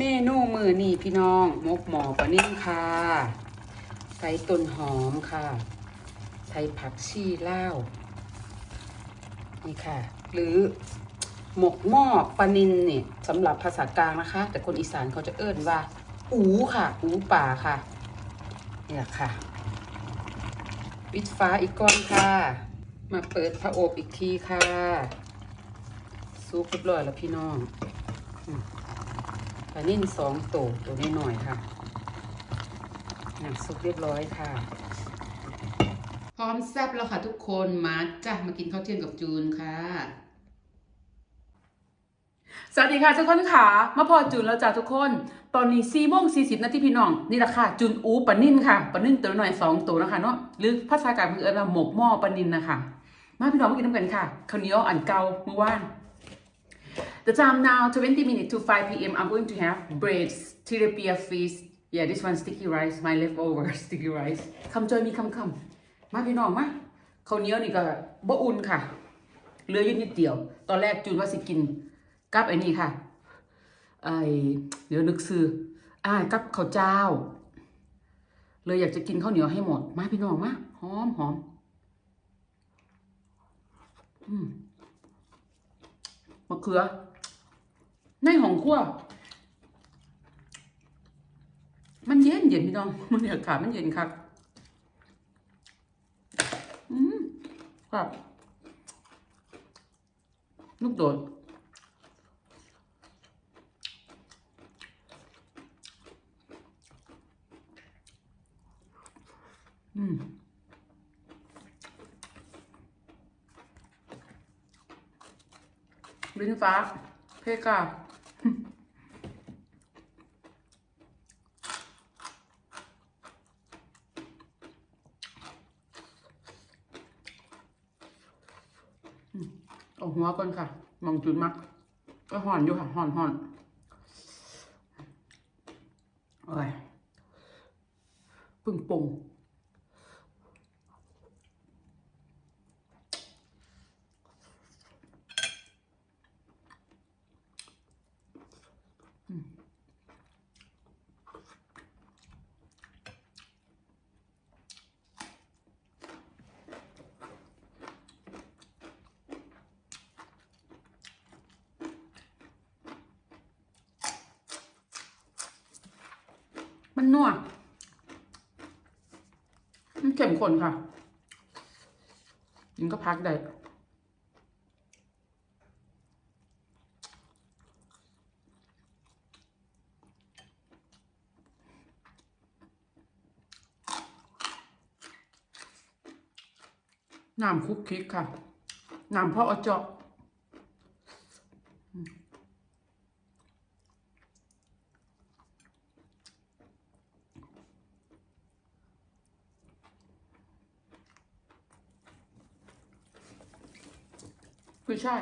เมนูมือนี่พี่น้องมกหมอปลานิ่มค่ะ ใส่ต้นหอมค่ะ ใส่ผักชีลาวนี่ค่ะ หรือหมกหม้อปลานินเนี่ยสำหรับภาษากลางนะคะ แต่คนอีสานเขาจะเอิ้นว่า อูค่ะ อูป่าค่ะนี่แหละค่ะปิดฟ้าอีกก้อนค่ะ มาเปิดพระอบอีกทีค่ะซุปเรียบร้อยแล้วพี่น้องอ ปลานิ่นสองตัวตัวน้อยๆค่ะน้ำซุปเรียบร้อยค่ะ พร้อมแซ่บแล้วค่ะทุกคนมาจ้ะมากินข้าวเที่ยงกับจูนค่ะ สวัสดีค่ะทุกคนค่ะมาพอจูนแล้วจ้าทุกคน ตอนนี้4โมง40นาทีพี่น้อง นี่แหละค่ะจูนอูปะนิ่นค่ะปะนิ่นตัวหน่อยสองตัวนะคะเนาะหรือภาษากลางเพื่อนว่าหมกหม้อปะนิ่นนะคะมาพี่น้องมากินน้ำกันค่ะข้าวเหนียวอันเก่าเมื่อวาน The time now 20 minutes to 5 p.m. I'm going to have breads tilapia fish yeah this one sticky rice my leftover sticky rice คำจอยมีคำคำๆมาพี่น้องมาข้าวเหนียวนี่ก็บ่อุ่นค่ะ เหลืออยู่นิดเดียว ตอนแรกจูนว่าสิกินกับไอ้นี่ค่ะ ไอเดี๋ยวนึกซื้ออ่ากับข้าวเจ้า เลยอยากจะกินข้าวเหนียวให้หมด มาพี่น้องมาหอมหอมอืมมะเขือ ในหองคั่วมันเย็นเย็นพี่น้องมันอากามันเย็นครับอืมครับลูกโดดอืมลิ้นฟ้า เพกาอืมเอา หัวก่อนค่ะ มองจุดมัก ก็ห่อนอยู่ค่ะห่อนห่อนโอ้ยปึ่งปง มั นัวมันเข้มข้นค่ะยิงก็พักได้น้ำคลุกคลิกค่ะ น้ำพ่ออเจาะ คือใช่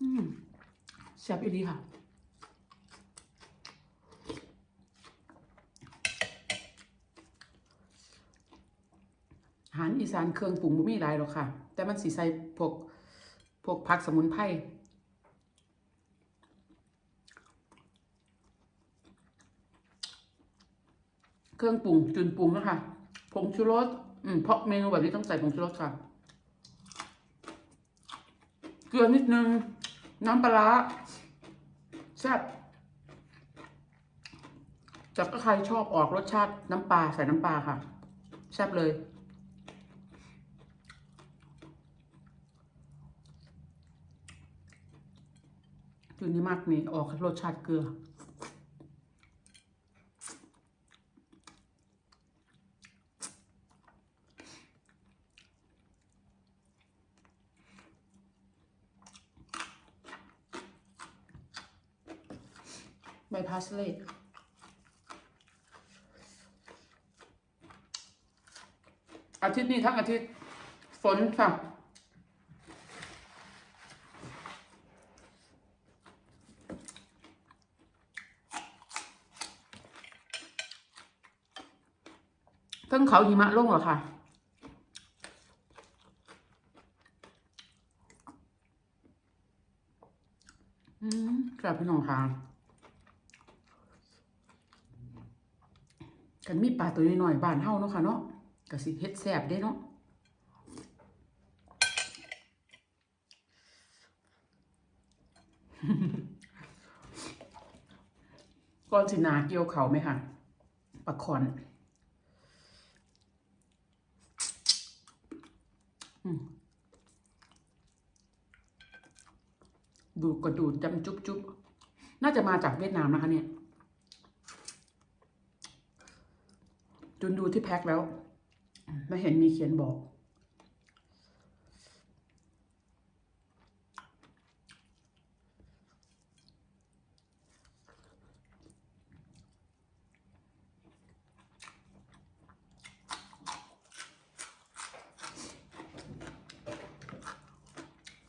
อืมแซ่บอีดีค่ะ อาหารอีสานเครื่องปรุงบ่มีหลายหรอกค่ะ แต่มันสิใส่พวกพวกผักสมุนไพรเครื่องปรุงจุนปรุงนะคะผงชูรสอืมเพราะเมนูแบบนี้ต้องใส่ผงชูรสค่ะ เกลือนิดนึง น้ำปลาร้าแซ่บแต่ก็ใครชอบออกรสชาติน้ำปลาใส่น้ำปลาค่ะ แซ่บเลย อยู่นี่มากนี่ออกรสชาติเกลือ ใบพาสเลยอาทิตย์นี้ทั้งอาทิตย์ฝนค่ะ ทั้งเขาหิมะลงเหรอคะอืมครับพี่น้องค่ะกันมีปลาตัวน้อยๆบ้านเฮาเนาะค่ะเนาะก็สิเฮ็ดแซ่บเด้เนาะก่อนสินาเกี่ยวเขาไหมคะปลาคอนอืม ดูดกระดูดจำจุ๊บจุ๊บน่าจะมาจากเวียดนามนะคะเนี่ยจนดูที่แพ็คแล้วไม่เห็นมีเขียนบอก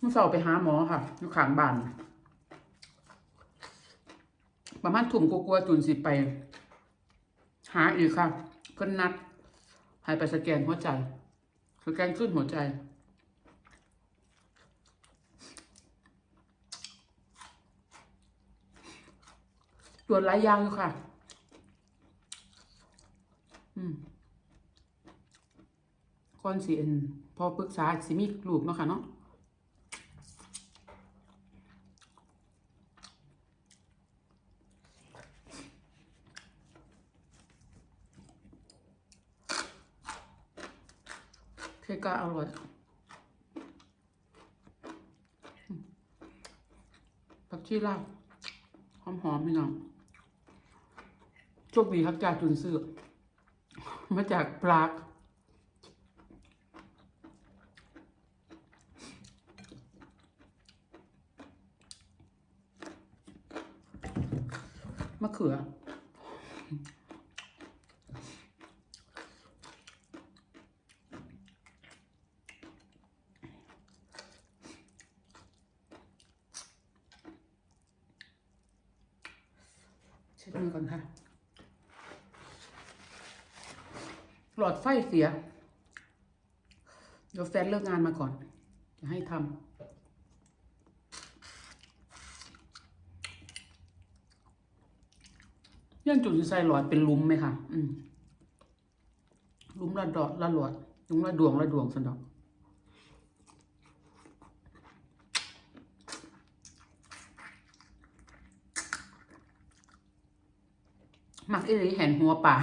มื่อเช้าไปหาหมอค่ะ อยู่ข้างบ้าน ประมาณถุ่มกลัวๆจุนสิไป หาอีกค่ะ เพิ่นนัด ให้ไปสแกนหัวใจ สแกนขึ้นหัวใจ ตรวจหลายอย่างอยู่ค่ะ อืมก่อนสิเอ็นพอปรึกษาสิมีลูกเนาะค่ะเนาะ เค้กก็อร่อยผักชีลาวหอมหอมพี่น้องโชคดีครับจากจุนซื้อมาจากปรากมะเขือ เช็ดมือก่อนค่ะ หลอด ไฟเสีย เดี๋ยวแฟนเลิกงานมาก่อน จะให้ทำย่านจุดที่ใส่หลอดเป็นลุมไหมคะอืมลุมละดอดละหลอดลุมละดวงละดวงสันดอกมักอีหลีแห่นหัวป่า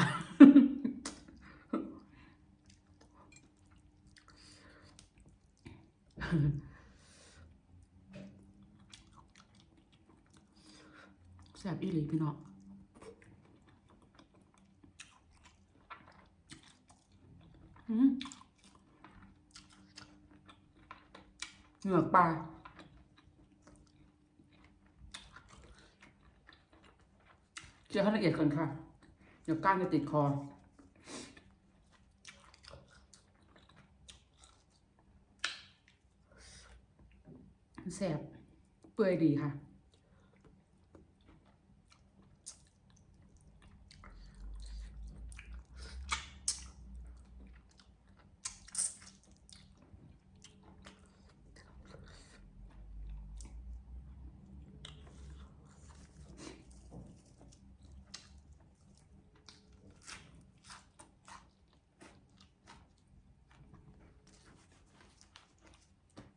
แซ่บอีหลีพี่น้องอืมเหงือกปลาเจียวให้ละเอียดก่อนค่ะ เดี๋ยวก้างจะติดคอ สบเปื่อยดีค่ะ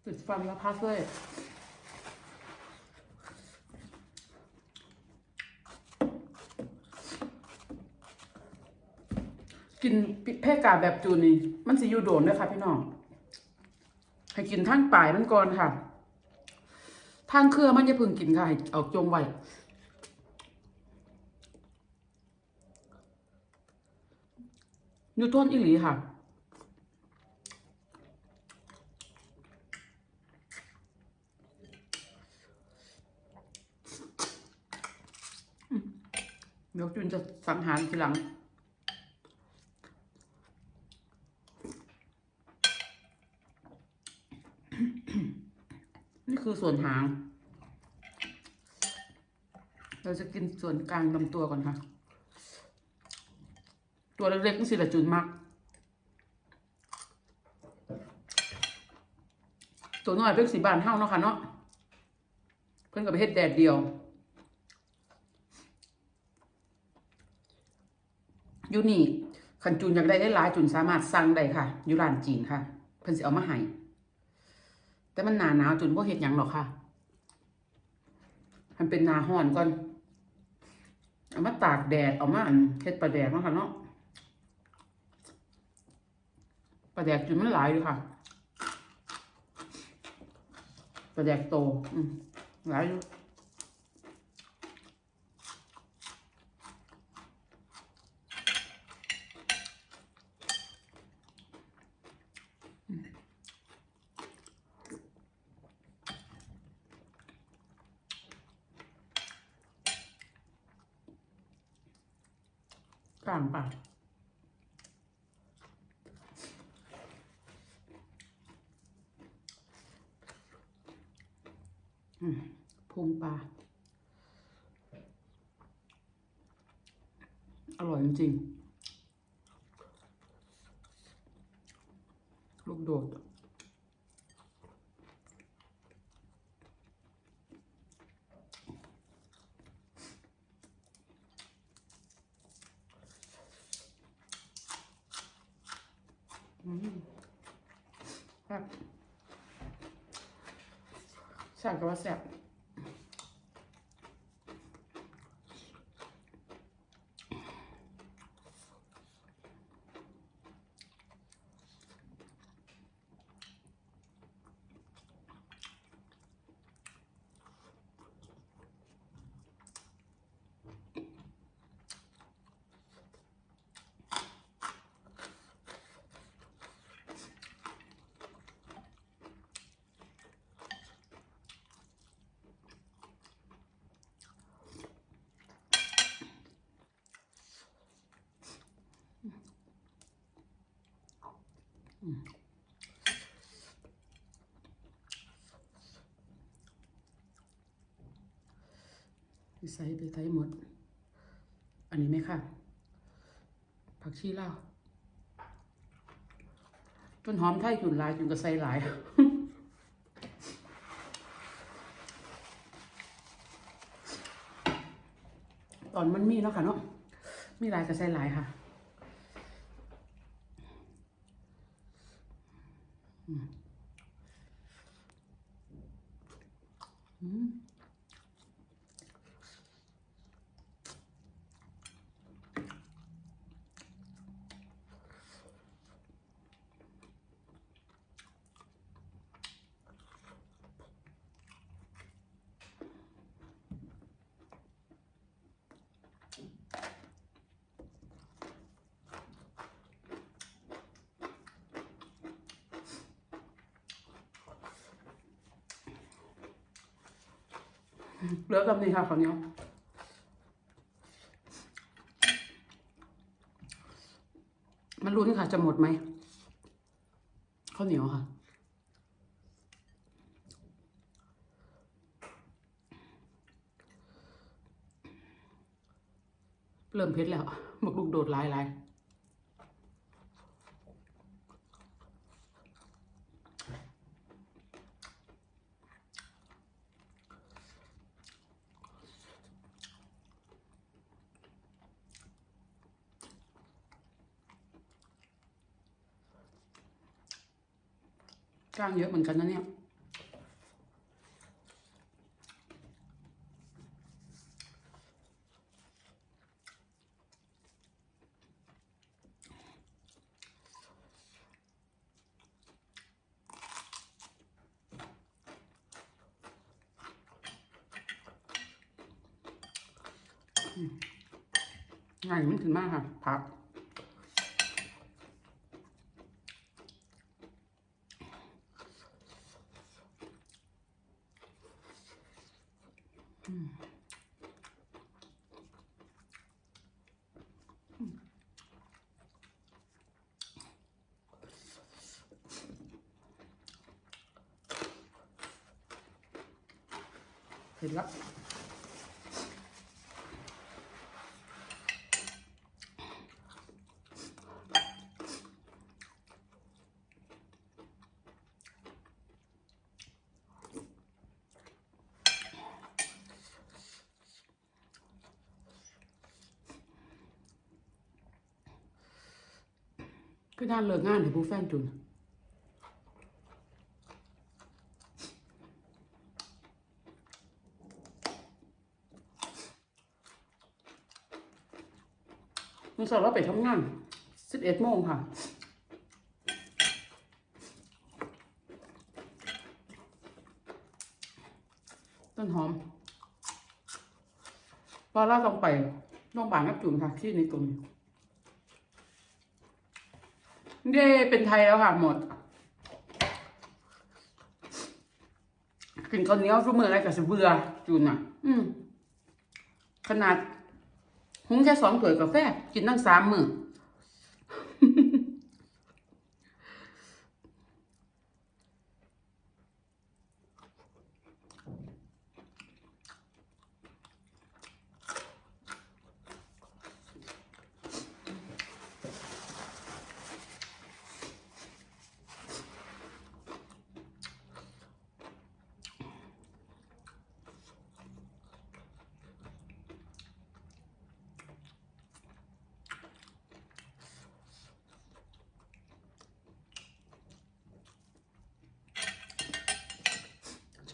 ติดฟันแล้วพักเลย กินแพร่กาแบบจูนนี่มันสิอยู่โดนด้วยค่ะ พี่น้องให้กินทั้งปลายมันก่อนค่ะทางเครือมันจะพึงกินค่ะให้เอาจงไว้นิวทอนอิหลีค่ะเดี๋ยวจุนจะสังหารทีหลัง นี่คือส่วนหาง เราจะกินส่วนกลางลำตัวก่อนค่ะ ตัวเล็กๆก็สิละจุนมาก ตัวน้อยเป็นสีบานเท่าเนาะค่ะเนาะ เพิ่งกับไปเฮ็ดแดดเดียวยูนี่ขันจุนอยากได้ได้หลายจุนสามารถสั่งได้ค่ะอยู่ร้านจีนค่ะ เพิ่งสิเอามาให้ แต่มันหนาหนาวจูนบ่เห็ดหยังหรอกค่ะมันเป็นหนาห่อนก่อน เอามาตากแดดเอามาอันเห็ดปลาแดดมาค่ะเนาะปลาแดกจูนมันหลายอยู่ค่ะปลาแดกโต อืมหลายอยู่อืมกลางป่ะอืม พุงปลา อร่อยจริงๆ ลูกโดด อืมแซ่บแซ่บก็ว่าแซ่บ ใส่ไปใส่หมด อันนี้ไหมค่ะ ผักชีลาวต้นหอมไทยจุนลายจุนก็ใส่หลายตอนมันมีเนาะค่ะเนาะ มีลายก็ใส่หลายค่ะ อืม เหลือกับนี่ค่ะข้าวเหนียวมันรุ้นค่ะ จะหมดไหมข้าวเหนียวค่ะ เริ่มเผ็ดแล้วหมกลูกโดดลายลาย ก้างเยอะเหมือนกันนะเนี่ยง่ายมันถึงมากค่ะผัก เสร็จแล้ว อ พี่ด้านเลิกงานเดี๋ยวผู้แฟนจุนมันสอบว่าไปทำงานสิบเอ็ดโมงค่ะต้นหอมปลาล่าต้องไปโรงพยาบาลกับจุนค่ะที่ในตรงนี้ เย่เป็นไทยแล้วค่ะหมด กินข้าวเหนียวทุกมืออะไรกับสิเบื่อจุนอะ อืม ขนาด หุงแค่สองถ้วยกาแฟ กินตั้งสามมือ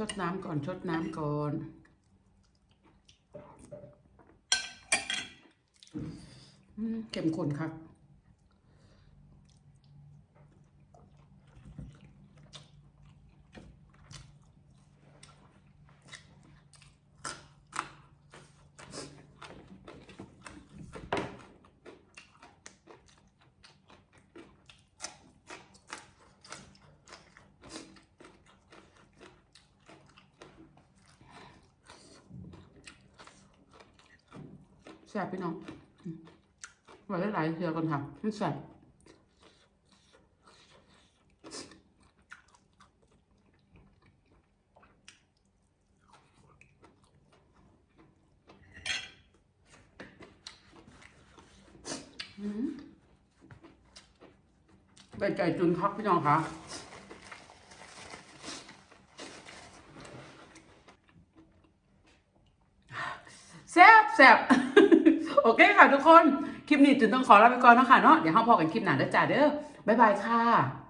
ชดน้ำก่อนชดน้ำก่อนอเข้มข้นครับ แซ่บพี่น้องอืมไว้หลายๆเทือก่อนค่ะ มันแซ่บอืมใบไก่จุนครับพี่น้องคะแซบแซบโอเคค่ะทุกคน คลิปนี้จุนต้องขอลาไปก่อนนะคะเนาะเดี๋ยวห้องพอกันคลิปหน้าเด้อจ้าเด้อบ๊ายบายค่ะ